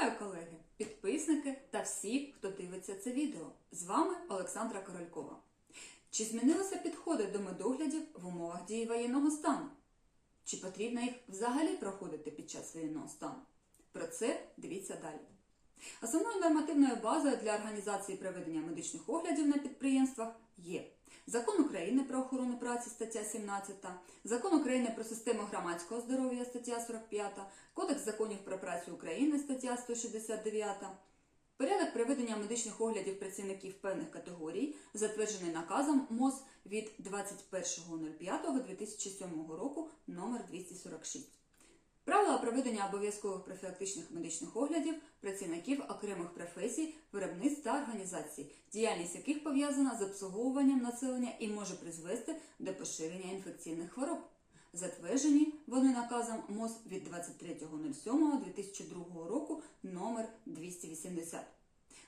Вітаю, колеги, підписники та всі, хто дивиться це відео. З вами Олександра Королькова. Чи змінилися підходи до медоглядів в умовах дії воєнного стану? Чи потрібно їх взагалі проходити під час воєнного стану? Про це дивіться далі. Основною нормативною базою для організації проведення медичних оглядів на підприємствах є Закон України про охорону праці, стаття 17, Закон України про систему громадського здоров'я, стаття 45, Кодекс законів про працю України, стаття 169, Порядок проведення медичних оглядів працівників певних категорій, затверджений наказом МОЗ від 21.05.2007 року номер 246. Правила проведення обов'язкових профілактичних медичних оглядів працівників окремих професій, виробництв та організацій, діяльність яких пов'язана з обслуговуванням населення і може призвести до поширення інфекційних хвороб. Затверджені вони наказом МОЗ від 23.07.2002 року номер 280.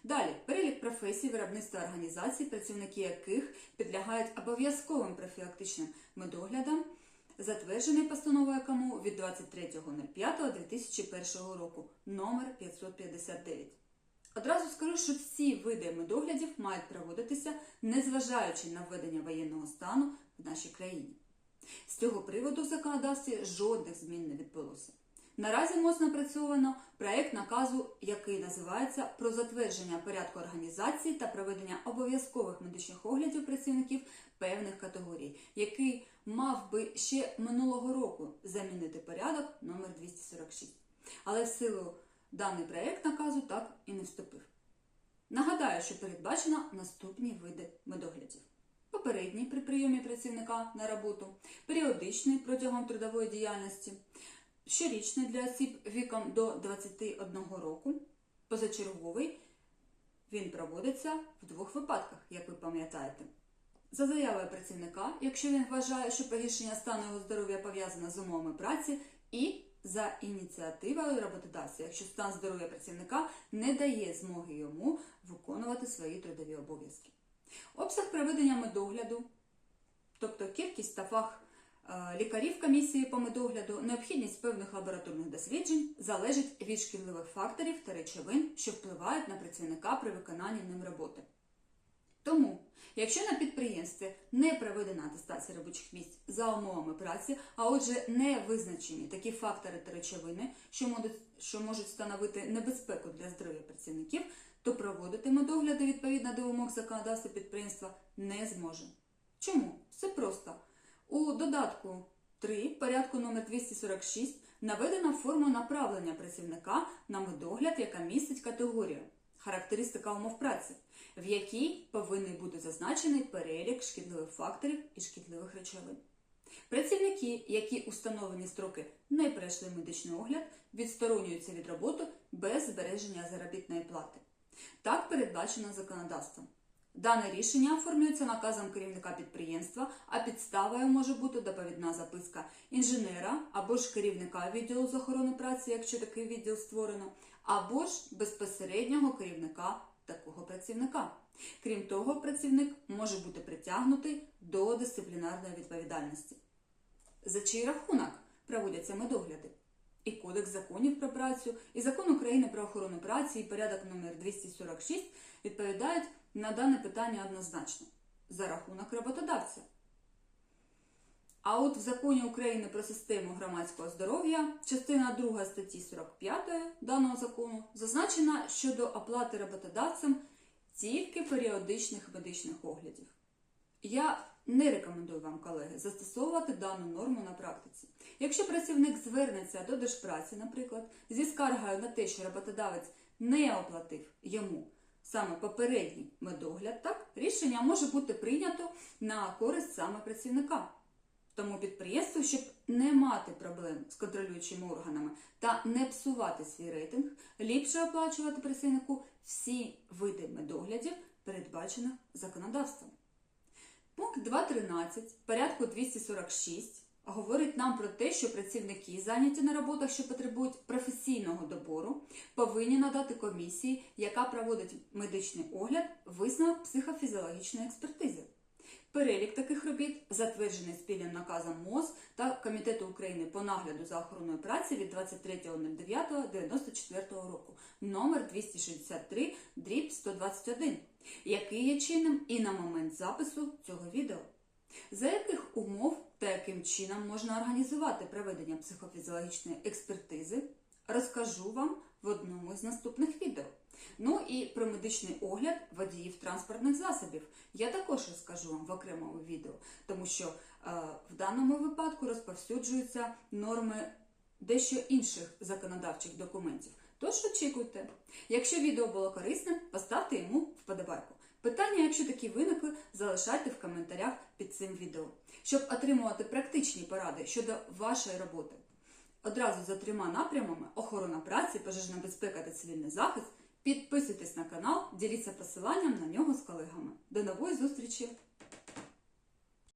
Далі перелік професій виробництва організацій, працівники яких підлягають обов'язковим профілактичним медоглядам, затверджений постановою КМУ від 23.05.2001 року номер 559. Одразу скажу, що всі види медоглядів мають проводитися, незважаючи на введення воєнного стану в нашій країні. З цього приводу в законодавстві жодних змін не відбулося. Наразі МОЗ напрацьовано проект наказу, який називається про затвердження порядку організації та проведення обов'язкових медичних оглядів працівників певних категорій, який мав би ще минулого року замінити порядок номер 246. Але в силу даний проект наказу так і не вступив. Нагадаю, що передбачено наступні види медоглядів. Попередній при прийомі працівника на роботу, періодичний протягом трудової діяльності, щорічний для осіб віком до 21 року, позачерговий. Він проводиться в двох випадках, як ви пам'ятаєте. За заявою працівника, якщо він вважає, що погіршення стану його здоров'я пов'язане з умовами праці, і за ініціативою роботодавця, якщо стан здоров'я працівника не дає змоги йому виконувати свої трудові обов'язки. Обсяг проведення медогляду, тобто кількість та фах лікарів комісії по медогляду, необхідність певних лабораторних досліджень залежить від шкідливих факторів та речовин, що впливають на працівника при виконанні ним роботи. Тому, якщо на підприємстві не проведена атестація робочих місць за умовами праці, а отже, не визначені такі фактори та речовини, що можуть, що можуть становити небезпеку для здоров'я працівників, то проводити медогляди відповідно до вимог законодавства підприємства не зможе. Чому? Все просто. У додатку 3 порядку номер 246 наведена форма направлення працівника на медогляд, яка містить категорію характеристика умов праці, в якій повинен бути зазначений перелік шкідливих факторів і шкідливих речовин. Працівники, які установлені строки не пройшли медичний огляд, відсторонюються від роботи без збереження заробітної плати. Так передбачено законодавством. Дане рішення оформлюється наказом керівника підприємства, а підставою може бути доповідна записка інженера або ж керівника відділу з охорони праці, якщо такий відділ створено, або ж безпосереднього керівника такого працівника. Крім того, працівник може бути притягнутий до дисциплінарної відповідальності. За чий рахунок проводяться медогляди? І Кодекс законів про працю, і закон України про охорону праці, і порядок номер 246 відповідають на дане питання однозначно за рахунок роботодавця. А от в законі України про систему громадського здоров'я, частина 2 статті 45 даного закону, зазначена щодо оплати роботодавцем тільки періодичних медичних оглядів. Я не рекомендую вам, колеги, застосовувати дану норму на практиці. Якщо працівник звернеться до держпраці, наприклад, зі скаргою на те, що роботодавець не оплатив йому саме попередній медогляд, так рішення може бути прийнято на користь саме працівника. Тому підприємству, щоб не мати проблем з контролюючими органами та не псувати свій рейтинг, ліпше оплачувати працівнику всі види медоглядів, передбачених законодавством. Пункт 2.13 порядку 246 говорить нам про те, що працівники, зайняті на роботах, що потребують професійного добору, повинні надати комісії, яка проводить медичний огляд, висновок психофізіологічної експертизи. Перелік таких робіт затверджений спільним наказом МОЗ та Комітету України по нагляду за охороною праці від 23.09.94 року номер 263 дріб 121, який є чинним і на момент запису цього відео. За яких умов та яким чином можна організувати проведення психофізіологічної експертизи, розкажу вам в одному з наступних відео. Ну і про медичний огляд водіїв транспортних засобів я також розкажу вам в окремому відео, тому що е, в даному випадку розповсюджуються норми дещо інших законодавчих документів. Тож очікуйте. Якщо відео було корисним, поставте йому вподобайку. Питання, якщо такі виникли, залишайте в коментарях під цим відео, щоб отримувати практичні поради щодо вашої роботи. Одразу за трьома напрямами охорона праці, пожежна безпека та цивільний захист. Підписуйтесь на канал, діліться посиланням на нього з колегами. До нової зустрічі!